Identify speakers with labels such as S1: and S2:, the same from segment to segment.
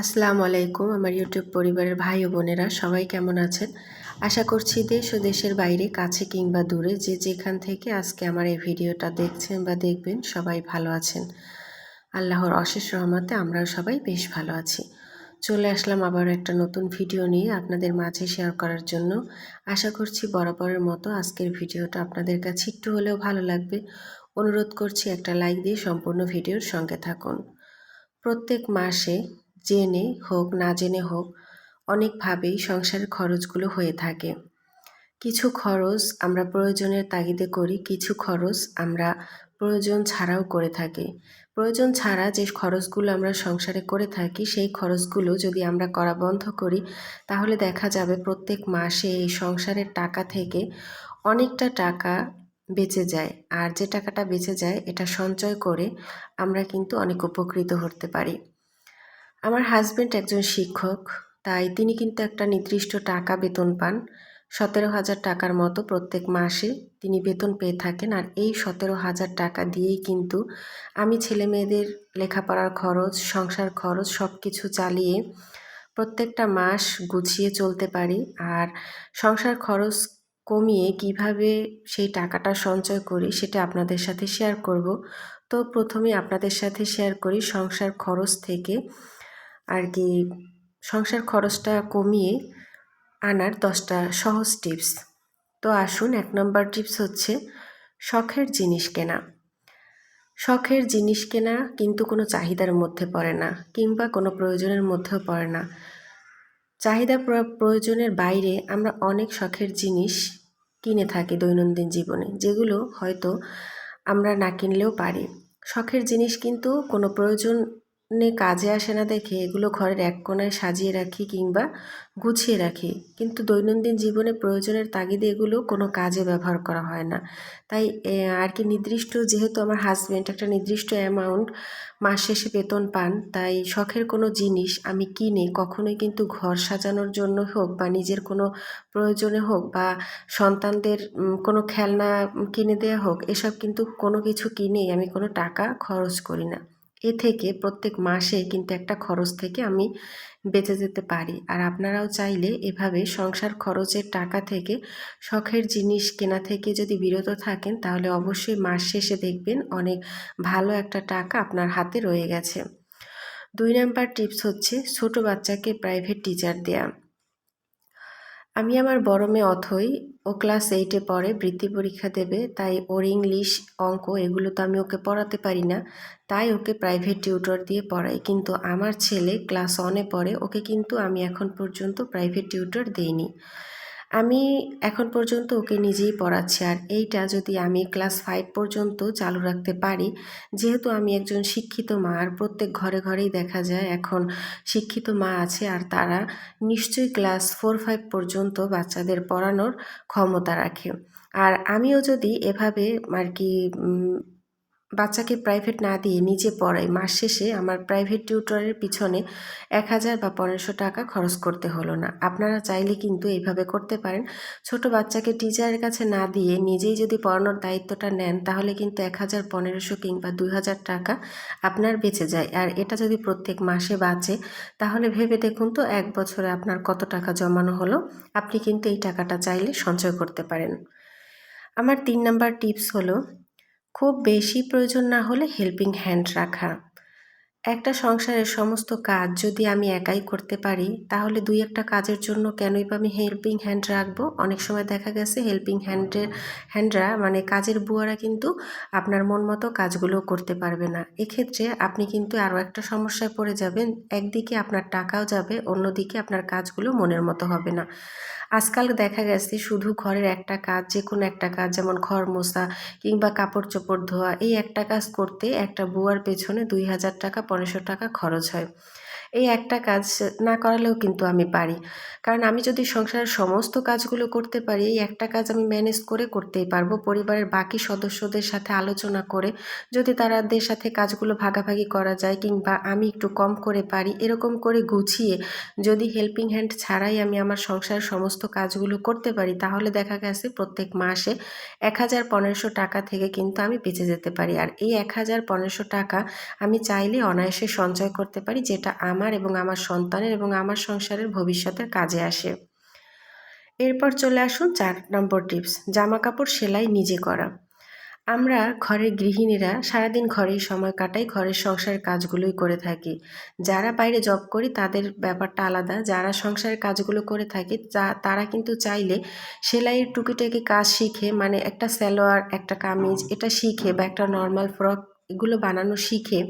S1: আসসালামু আলাইকুম, আমার ইউটিউব পরিবারের ভাই ও বোনেরা, সবাই কেমন আছেন? আশা করছি দেশ ও দেশের বাইরে, কাছে কিংবা দূরে, যে যেখান থেকে আজকে আমার এই ভিডিওটা দেখছেন বা দেখবেন, সবাই ভালো আছেন। আল্লাহর অশেষ রহমতে আমরাও সবাই বেশ ভালো আছি। চলে আসলাম আবার একটা নতুন ভিডিও নিয়ে আপনাদের মাঝে শেয়ার করার জন্য। আশা করছি বরাবরের মতো আজকের ভিডিওটা আপনাদের কাছে একটু হলেও ভালো লাগবে। অনুরোধ করছি একটা লাইক দিয়ে সম্পূর্ণ ভিডিওর সঙ্গে থাকুন। প্রত্যেক মাসে জেনে হোক, না জেনে হোক, অনেকভাবেই সংসারের খরচগুলো হয়ে থাকে। কিছু খরচ আমরা প্রয়োজনের তাগিদে করি, কিছু খরচ আমরা প্রয়োজন ছাড়াও করে থাকি। প্রয়োজন ছাড়া যে খরচগুলো আমরা সংসারে করে থাকি, সেই খরচগুলো যদি আমরা করা বন্ধ করি, তাহলে দেখা যাবে প্রত্যেক মাসে এই সংসারের টাকা থেকে অনেকটা টাকা বেঁচে যায়। আর যে টাকাটা বেঁচে যায়, এটা সঞ্চয় করে আমরা কিন্তু অনেক উপকৃত হতে পারি। আমার হাজব্যান্ড একজন শিক্ষক, তাই তিনি কিন্তু একটা নির্দিষ্ট টাকা বেতন পান। সতেরো হাজার টাকার মতো প্রত্যেক মাসে তিনি বেতন পেয়ে থাকেন আর এই সতেরো হাজার টাকা দিয়েই কিন্তু আমি ছেলে মেয়েদের লেখাপড়ার খরচ, সংসার খরচ সব কিছু চালিয়ে প্রত্যেকটা মাস গুছিয়ে চলতে পারি আর সংসার খরচ কমিয়ে কীভাবে সেই টাকাটা সঞ্চয় করি সেটা আপনাদের সাথে শেয়ার করব। তো প্রথমে আপনাদের সাথে শেয়ার করি সংসার খরচ থেকে আর কি সংসার খরচটা কমিয়ে আনার দশটা সহজ টিপস। তো আসুন, এক নম্বর টিপস হচ্ছে শখের জিনিস কেনা। শখের জিনিস কেনা কিন্তু কোনো চাহিদার মধ্যে পড়ে না কিংবা কোনো প্রয়োজনের মধ্যেও পড়ে না। চাহিদা প্রয়োজনের বাইরে আমরা অনেক শখের জিনিস কিনে থাকি দৈনন্দিন জীবনে, যেগুলো হয়তো আমরা না কিনলেও পারি। শখের জিনিস কিন্তু কোনো প্রয়োজন কাজে আসে না দেখে এগুলো ঘরের এক কোনায় সাজিয়ে রাখি কিংবা গুছিয়ে রাখি। কিন্তু দৈনন্দিন জীবনে প্রয়োজনের তাগিদে এগুলো কোনো কাজে ব্যবহার করা হয় না। তাই আর কি নির্দিষ্ট, যেহেতু আমার হাজব্যান্ড একটা নির্দিষ্ট অ্যামাউন্ট মাস শেষে বেতন পান, তাই শখের কোনো জিনিস আমি কিনে কখনোই কিন্তু ঘর সাজানোর জন্য হোক বা নিজের কোনো প্রয়োজনে হোক বা সন্তানদের কোনো খেলনা কিনে দেওয়া হোক, এসব কিন্তু কোনো কিছু কিনেই আমি কোনো টাকা খরচ করি না। এ থেকে প্রত্যেক মাসে কিন্তু একটা খরচ থেকে আমি বেঁচে যেতে পারি। আর আপনারাও চাইলে এভাবে সংসার খরচের টাকা থেকে শখের জিনিস কেনা থেকে যদি বিরত থাকেন, তাহলে অবশ্যই মাস শেষে দেখবেন অনেক ভালো একটা টাকা আপনার হাতে রয়ে গেছে। দুই নাম্বার টিপস হচ্ছে ছোট বাচ্চাকে প্রাইভেট টিচার দেয়া। আমি আমার বড় মেয়ে অথই, ও ক্লাস এইটে পড়ে, বৃত্তি পরীক্ষা দেবে, তাই ওর ইংলিশ অঙ্ক এগুলো তো আমি ওকে পড়াতে পারি না, তাই ওকে প্রাইভেট টিউটর দিয়ে পড়াই। কিন্তু আমার ছেলে ক্লাস ওয়ানে পড়ে, ওকে কিন্তু আমি এখন পর্যন্ত প্রাইভেট টিউটর দেইনি। আমি এখন পর্যন্ত ওকে নিজেই পড়াচ্ছি আর এইটা যদি আমি ক্লাস ফাইভ পর্যন্ত চালু রাখতে পারি, যেহেতু আমি একজন শিক্ষিত মা আর প্রত্যেক ঘরে ঘরেই দেখা যায় এখন শিক্ষিত মা আছে আর তারা নিশ্চয়ই ক্লাস ফোর ফাইভ পর্যন্ত বাচ্চাদের পড়ানোর ক্ষমতা রাখে। আর আমিও যদি এভাবে আর কি বাচ্চাকে প্রাইভেট না দিয়ে নিজে পড়াই মাস শেষে আমার প্রাইভেট টিউটরের পিছনে এক হাজার বা পনেরোশো টাকা খরচ করতে হলো না। আপনারা চাইলে কিন্তু এইভাবে করতে পারেন। ছোট বাচ্চাকে টিচারের কাছে না দিয়ে নিজেই যদি পড়ানোর দায়িত্বটা নেন, তাহলে কিন্তু এক হাজার, পনেরোশো কিংবা দুই হাজার টাকা আপনার বেঁচে যায়। আর এটা যদি প্রত্যেক মাসে বাঁচে, তাহলে ভেবে দেখুন তো এক বছরে আপনার কত টাকা জমানো হলো। আপনি কিন্তু এই টাকাটা চাইলে সঞ্চয় করতে পারেন। আমার তিন নাম্বার টিপস হলো খুব বেশি প্রয়োজন না হলে হেল্পিং হ্যান্ড রাখা। একটা সংসারের সমস্ত কাজ যদি আমি একাই করতে পারি, তাহলে দুই একটা কাজের জন্য কেনই বা আমি হেল্পিং হ্যান্ড রাখব? অনেক সময় দেখা গেছে হেল্পিং হ্যান্ডের হ্যান্ডরা মানে কাজের বুয়ারা কিন্তু আপনার মন মতো কাজগুলো করতে পারবে না। এক্ষেত্রে আপনি কিন্তু আরও একটা সমস্যায় পড়ে যাবেন। একদিকে আপনার টাকাও যাবে, অন্যদিকে আপনার কাজগুলো মনের মতো হবে না। আজকাল দেখা গেছে শুধু ঘরের একটা কাজ যে কোনো একটা কাজ, যেমন ঘর মোছা কিংবা কাপড় চোপড় ধোয়া, এই একটা কাজ করতে একটা বুয়ার পেছনে দুই হাজার টাকা, পনেরোশো টাকা খরচ হয়। এই একটা কাজ না করালেও কিন্তু আমি পারি। কারণ আমি যদি সংসারের সমস্ত কাজগুলো করতে পারি, এই একটা কাজ আমি ম্যানেজ করে করতেই পারব। পরিবারের বাকি সদস্যদের সাথে আলোচনা করে যদি তারাদের সাথে কাজগুলো ভাগাভাগি করা যায় কিংবা আমি একটু কম করে পারি, এরকম করে গুছিয়ে যদি হেল্পিং হ্যান্ড ছাড়াই আমি আমার সংসারের সমস্ত কাজগুলো করতে পারি, তাহলে দেখা গেছে প্রত্যেক মাসে এক হাজার পনেরোশো টাকা থেকে কিন্তু আমি বেঁচে যেতে পারি। আর এই এক হাজার পনেরোশো টাকা আমি চাইলে অনায়াসে সঞ্চয় করতে পারি, যেটা আমার আমার এবং আমার সন্তানের এবং আমার সংসারের ভবিষ্যতের কাজে আসে। এরপর চলে আসুন চার নম্বর টিপস জামা কাপড় সেলাই নিজে করা। আমরা ঘরের গৃহিণীরা সারাদিন ঘরেই সময় কাটাই, ঘরের সংসারের কাজগুলোই করে থাকি। যারা বাইরে জব করি তাদের ব্যাপারটা আলাদা, যারা সংসারের কাজগুলো করে থাকি তারা কিন্তু চাইলে সেলাইয়ের টুকিটাকি কাজ শিখে মানে একটা সালোয়ার, একটা কামিজ, এটা শিখে বা একটা নর্মাল ফ্রক এগুলো বানানো শিখে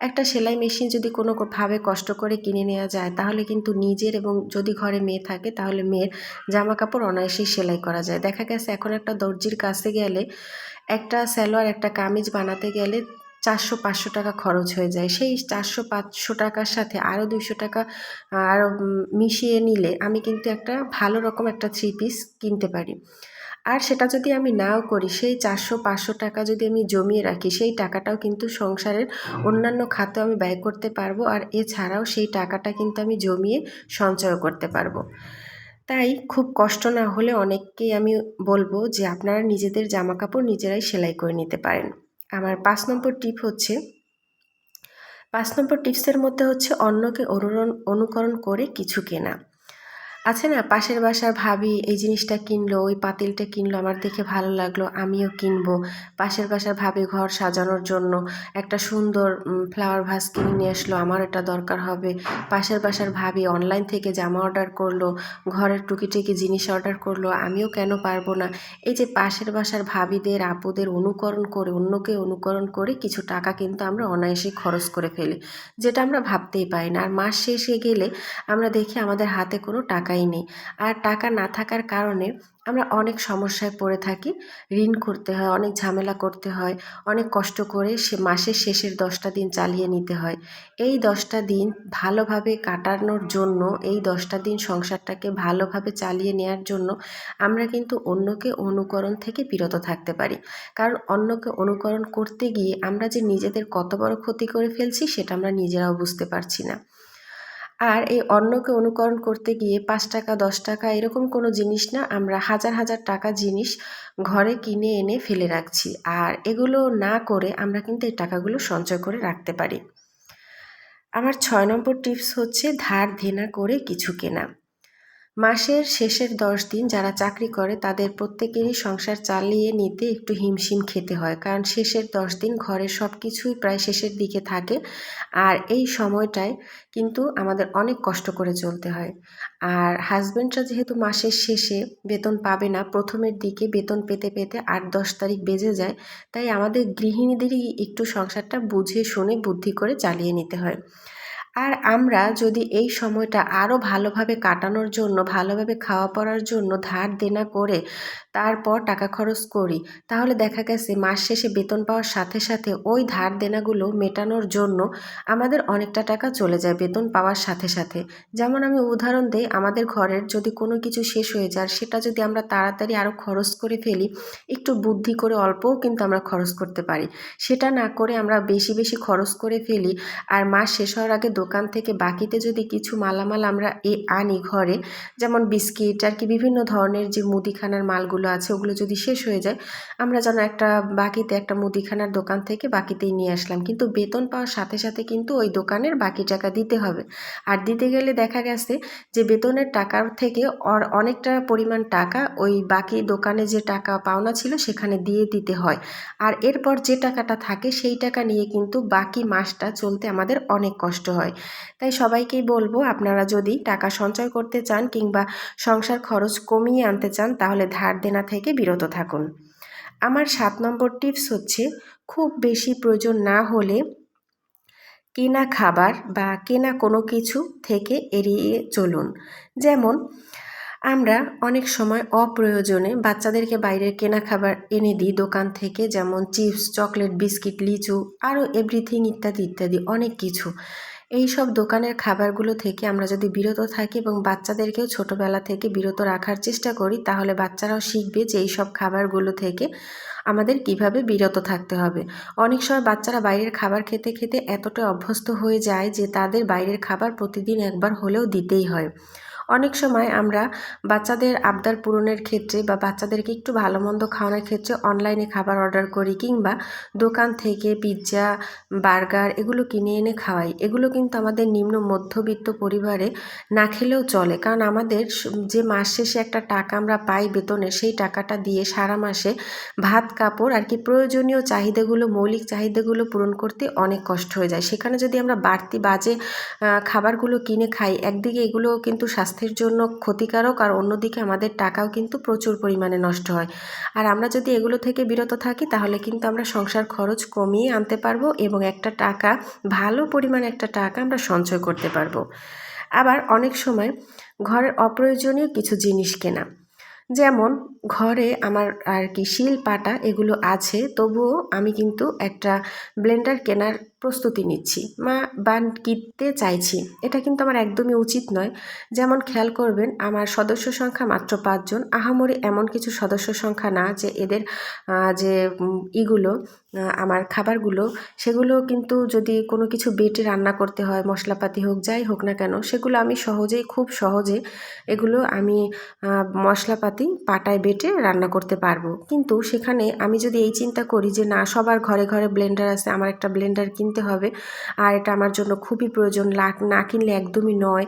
S1: একটা সেলাই মেশিন যদি কোনো ভাবে কষ্ট করে কিনে নেওয়া যায়, তাহলে কিন্তু নিজের এবং যদি ঘরে মেয়ে থাকে, তাহলে মেয়ের জামা কাপড় অনায়াসেই সেলাই করা যায়। দেখা গেছে এখন একটা দর্জির কাছে গেলে একটা স্যালোয়ার একটা কামিজ বানাতে গেলে চারশো পাঁচশো টাকা খরচ হয়ে যায়। সেই চারশো পাঁচশো টাকার সাথে আরও দুইশো টাকা আরও মিশিয়ে নিলে আমি কিন্তু একটা ভালো রকম একটা থ্রি পিস কিনতে পারি। আর সেটা যদি আমি নাও করি সেই চারশো পাঁচশো টাকা যদি আমি জমিয়ে রাখি সেই টাকাটাও কিন্তু সংসারের অন্যান্য খাতেও আমি ব্যয় করতে পারব আর এছাড়াও সেই টাকাটা কিন্তু আমি জমিয়ে সঞ্চয় করতে পারব। তাই খুব কষ্ট না হলে অনেককেই আমি বলব যে আপনারা নিজেদের জামা কাপড় নিজেরাই সেলাই করে নিতে পারেন। আমার পাঁচ নম্বর টিপ হচ্ছে পাঁচ নম্বর টিপসের মধ্যে হচ্ছে অন্যকে অনুরণ অনুকরণ করে কিছু কেনা। আছে না, পাশের বাসার ভাবি এই জিনিসটা কিনলো, ওই পাতিলটা কিনলো, আমার দেখে ভালো লাগল, আমিও কিনবো। পাশের বাসার ভাবি ঘর সাজানোর জন্য একটা সুন্দর ফ্লাওয়ার ভাস কিনে নিয়ে আসলো, আমার এটা দরকার হবে। পাশের বাসার ভাবি অনলাইন থেকে জামা অর্ডার করল, ঘরের টুকিটুকি জিনিস অর্ডার করল, আমিও কেন পারব না? এই যে পাশের বাসার ভাবিদের, আপুদের অনুকরণ করে, অন্যকে অনুকরণ করে কিছু টাকা কিন্তু আমরা অনায়াসে খরচ করে ফেলি, যেটা আমরা ভাবতেই পারি না। আর মাস শেষে গেলে আমরা দেখি আমাদের হাতে কোনো টাকাই নেই আর টাকা না থাকার কারণে আমরা অনেক সমস্যায় পড়ে থাকি। ঋণ করতে হয়, অনেক ঝামেলা করতে হয়, অনেক কষ্ট করে সে মাসের শেষের দশটা দিন চালিয়ে নিতে হয়। এই দশটা দিন ভালোভাবে কাটানোর জন্য, এই দশটা দিন সংসারটাকে ভালোভাবে চালিয়ে নেওয়ার জন্য আমরা কিন্তু অন্যকে অনুকরণ থেকে বিরত থাকতে পারি। কারণ অন্যকে অনুকরণ করতে গিয়ে আমরা যে নিজেদের কত বড় ক্ষতি করে ফেলছি, সেটা আমরা নিজেরাও বুঝতে পারছি না। আর এই অন্যকে অনুকরণ করতে গিয়ে পাঁচ টাকা, দশ টাকা এরকম কোনো জিনিস না, আমরা হাজার হাজার টাকা জিনিস ঘরে কিনে এনে ফেলে রাখছি। আর এগুলো না করে আমরা কিন্তু এই টাকাগুলো সঞ্চয় করে রাখতে পারি। আমার ছয় নম্বর টিপস হচ্ছে ধার ধেনা করে কিছু কেনা। মাসের শেষের দশ দিন যারা চাকরি করে, তাদের প্রত্যেকেরই সংসার চালিয়ে নিতে একটু হিমশিম খেতে হয়। কারণ শেষের দশ দিন ঘরের সব কিছুই প্রায় শেষের দিকে থাকে। আর এই সময়টায় কিন্তু আমাদের অনেক কষ্ট করে চলতে হয়। আর হাজব্যান্ডরা যেহেতু মাসের শেষে বেতন পাবে না, প্রথমের দিকে বেতন পেতে পেতে আট দশ তারিখ বেজে যায়। তাই আমাদের গৃহিণীদেরই একটু সংসারটা বুঝে শুনে বুদ্ধি করে চালিয়ে নিতে হয়। আর আমরা যদি এই সময়টা আরও ভালোভাবে কাটানোর জন্য, ভালোভাবে খাওয়া পড়ার জন্য ধার দেনা করে তারপর টাকা খরচ করি, তাহলে দেখা গেছে মাস শেষে বেতন পাওয়ার সাথে সাথে ওই ধার দেনাগুলো মেটানোর জন্য আমাদের অনেকটা টাকা চলে যায় বেতন পাওয়ার সাথে সাথে। যেমন আমি উদাহরণ দিই, আমাদের ঘরের যদি কোনো কিছু শেষ হয়ে যায়, সেটা যদি আমরা তাড়াতাড়ি আরও খরচ করে ফেলি, একটু বুদ্ধি করে অল্পও কিন্তু আমরা খরচ করতে পারি। সেটা না করে আমরা বেশি বেশি খরচ করে ফেলি, আর মাস শেষ হওয়ার আগে দোকান থেকে বাকিতে যদি কিছু মালামাল আমরা এ আনি ঘরে, যেমন বিস্কিট আর কি বিভিন্ন ধরনের যে মুদিখানার মালগুলো আছে, ওগুলো যদি শেষ হয়ে যায়, আমরা যেন একটা বাকিতে একটা মুদিখানার দোকান থেকে বাকিতেই নিয়ে আসলাম। কিন্তু বেতন পাওয়ার সাথে সাথে কিন্তু ওই দোকানের বাকি টাকা দিতে হবে। আর দিতে গেলে দেখা গেছে যে বেতনের টাকার থেকে অর অনেকটা পরিমাণ টাকা ওই বাকি দোকানে যে টাকা পাওনা ছিল সেখানে দিয়ে দিতে হয়। আর এরপর যে টাকাটা থাকে সেই টাকা নিয়ে কিন্তু বাকি মাসটা চলতে আমাদের অনেক কষ্ট হয়। তাই সবাইকেই বলব, আপনারা যদি টাকা সঞ্চয় করতে চান কিংবা সংসার খরচ কমিয়ে আনতে চান, তাহলে ধার দেনা থেকে বিরত থাকুন। আমার সাত নম্বর টিপস হচ্ছে, খুব বেশি প্রয়োজন না হলে কেনা খাবার বা কেনা কোনো কিছু থেকে এড়িয়ে চলুন। যেমন, আমরা অনেক সময় অপ্রয়োজনে বাচ্চাদেরকে বাইরের কেনা খাবার এনে দিই দোকান থেকে, যেমন চিপস, চকলেট, বিস্কিট, লিচু, আরও এভরিথিং ইত্যাদি ইত্যাদি, অনেক কিছু। এই সব দোকানের খাবারগুলো থেকে আমরা যদি বিরত থাকি এবং বাচ্চাদেরকেও ছোটোবেলা থেকে বিরত রাখার চেষ্টা করি, তাহলে বাচ্চারাও শিখবে যে এই সব খাবারগুলো থেকে আমাদের কীভাবে বিরত থাকতে হবে। অনেক সময় বাচ্চারা বাইরের খাবার খেতে খেতে এতটা অভ্যস্ত হয়ে যায় যে তাদের বাইরের খাবার প্রতিদিন একবার হলেও দিতেই হয়। অনেক সময় আমরা বাচ্চাদের আবদার পূরণের ক্ষেত্রে বা বাচ্চাদেরকে একটু ভালো মন্দ খাওয়ানোর ক্ষেত্রে অনলাইনে খাবার অর্ডার করি কিংবা দোকান থেকে পিৎজা বার্গার এগুলো কিনে এনে খাওয়াই। এগুলো কিন্তু আমাদের নিম্ন মধ্যবিত্ত পরিবারে না খেলেও চলে। কারণ আমাদের যে মাস শেষে একটা টাকা আমরা পাই বেতনে, সেই টাকাটা দিয়ে সারা মাসে ভাত, কাপড় আর কি প্রয়োজনীয় চাহিদাগুলো, মৌলিক চাহিদাগুলো পূরণ করতে অনেক কষ্ট হয়ে যায়। সেখানে যদি আমরা বাড়তি বাজে খাবারগুলো কিনে খাই, একদিকে এগুলো কিন্তু স্বাস্থ্যের জন্য ক্ষতিকারক আর অন্যদিকে আমাদের টাকাও কিন্তু প্রচুর পরিমাণে নষ্ট হয়। আর আমরা যদি এগুলো থেকে বিরত থাকি, তাহলে কিন্তু আমরা সংসার খরচ কমিয়ে আনতে পারব এবং একটা টাকা, ভালো পরিমাণে একটা টাকা আমরা সঞ্চয় করতে পারব। আবার অনেক সময় ঘরের অপ্রয়োজনীয় কিছু জিনিস কেনা, যেমন ঘরে আমার আর কি শিল, পাটা এগুলো আছে, তবুও আমি কিন্তু একটা ব্লেন্ডার কেনার প্রস্তুতি নিচ্ছি, মা বান কিনতে চাইছি। এটা কিন্তু আমার একদমই উচিত নয়। যেমন খেয়াল করবেন, আমার সদস্য সংখ্যা মাত্র পাঁচজন আহামরি এমন কিছু সদস্য সংখ্যা না যে এদের যে ইগুলো আমার খাবারগুলো, সেগুলো কিন্তু যদি কোনো কিছু বেটে রান্না করতে হয়, মশলাপাতি হোক, যাই হোক না কেন, সেগুলো আমি সহজেই, খুব সহজে এগুলো আমি মশলাপাতি পাটায় বেটে রান্না করতে পারব। কিন্তু সেখানে আমি যদি এই চিন্তা করি যে না, সবার ঘরে ঘরে ব্লেন্ডার আছে, আমার একটা ব্লেন্ডার কিনতে হবে। আর এটা আমার জন্য খুবই প্রয়োজন। না কিনলে একদমই নয়।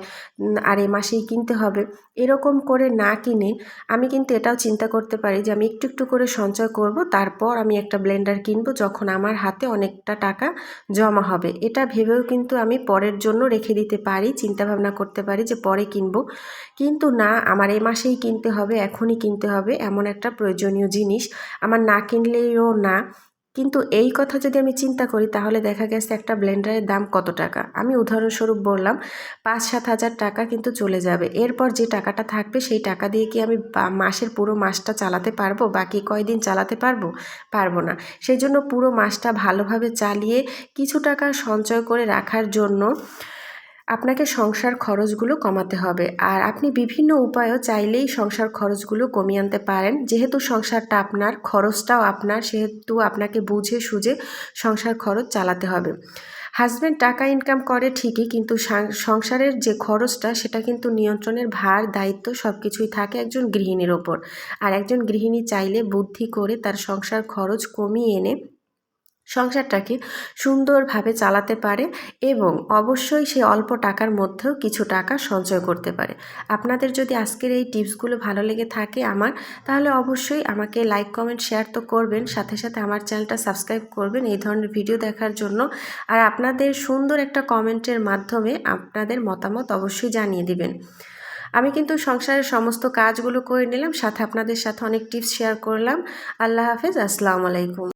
S1: আর এ মাসেই কিনতে হবে। এরকম করে না কিনে আমি কিন্তু এটাও চিন্তা করতে পারি যে আমি একটু একটু করে সঞ্চয় করব, তারপর আমি একটা ব্লেন্ডার কিনবো যখন আমার হাতে অনেকটা টাকা জমা হবে। এটা ভেবেও কিন্তু আমি পরের জন্য রেখে দিতে পারি চিন্তা ভাবনা করতে পারি যে পরে কিনবো। কিন্তু না, আমার এ মাসেই কিনতে হবে, এখনই কিনতে হবে এমন একটা প্রয়োজনীয় জিনিস। আমার না কিনলেও না কিন্তু এই কথা যদি আমি চিন্তা করি, তাহলে দেখা গেছে একটা ব্লেন্ডারের দাম কত টাকা? আমি উদাহরণস্বরূপ বললাম পাঁচ সাত হাজার টাকা কিন্তু চলে যাবে। এরপর যে টাকাটা থাকবে, সেই টাকা দিয়ে কি আমি মাসের পুরো মাসটা চালাতে পারব? বাকি কয়দিন চালাতে পারব? পারব না। সেই জন্য পুরো মাসটা ভালোভাবে চালিয়ে কিছু টাকা সঞ্চয় করে রাখার জন্য আপনাকে সংসার খরচগুলো কমাতে হবে। আর আপনি বিভিন্ন উপায়ও চাইলেই সংসার খরচগুলো কমিয়ে আনতে পারেন। যেহেতু সংসারটা আপনার, খরচটাও আপনার, সেহেতু আপনাকে বুঝে সুঝে সংসার খরচ চালাতে হবে। হাজব্যান্ড টাকা ইনকাম করে ঠিকই, কিন্তু সংসারের যে খরচটা, সেটা কিন্তু নিয়ন্ত্রণের ভার, দায়িত্ব সব কিছুই থাকে একজন গৃহিণীর ওপর। আর একজন গৃহিণী চাইলে বুদ্ধি করে তার সংসার খরচ কমিয়ে এনে সংসারটাকে সুন্দরভাবে চালাতে পারে এবং অবশ্যই সে অল্প টাকার মধ্যেও কিছু টাকা সঞ্চয় করতে পারে। আপনাদের যদি আজকের এই টিপসগুলো ভালো লেগে থাকে আমার, তাহলে অবশ্যই আমাকে লাইক, কমেন্ট, শেয়ার তো করবেন, সাথে সাথে আমার চ্যানেলটা সাবস্ক্রাইব করবেন এই ধরনের ভিডিও দেখার জন্য। আর আপনাদের সুন্দর একটা কমেন্টের মাধ্যমে আপনাদের মতামত অবশ্যই জানিয়ে দিবেন। আমি কিন্তু সংসারের সমস্ত কাজগুলো করে নিলাম, সাথে আপনাদের সাথে অনেক টিপস শেয়ার করলাম। আল্লাহ হাফেজ, আসসালামু আলাইকুম।